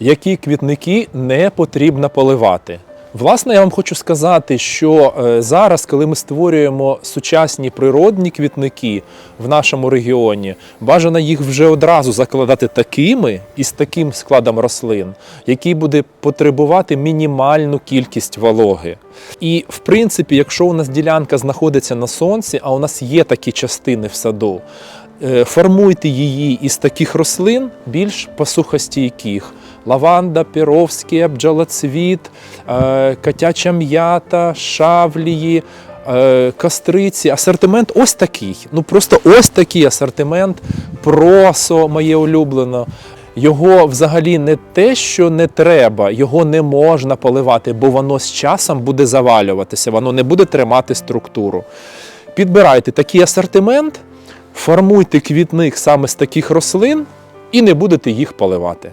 які квітники не потрібно поливати. Власне, я вам хочу сказати, що е, зараз, коли ми створюємо сучасні природні квітники в нашому регіоні, бажано їх вже одразу закладати такими і з таким складом рослин, який буде потребувати мінімальну кількість вологи. І в принципі, якщо у нас ділянка знаходиться на сонці, а у нас є такі частини в саду, е, формуйте її із таких рослин більш посухостійких. Лаванда, піровський, бджолоцвіт, е, котяча м'ята, шавлії, е, кастриці. Асортимент ось такий. Ну просто ось такий асортимент. Просо моє улюблено. Його взагалі не те, що не треба, його не можна поливати, бо воно з часом буде завалюватися, воно не буде тримати структуру. Підбирайте такий асортимент, формуйте квітник саме з таких рослин і не будете їх поливати.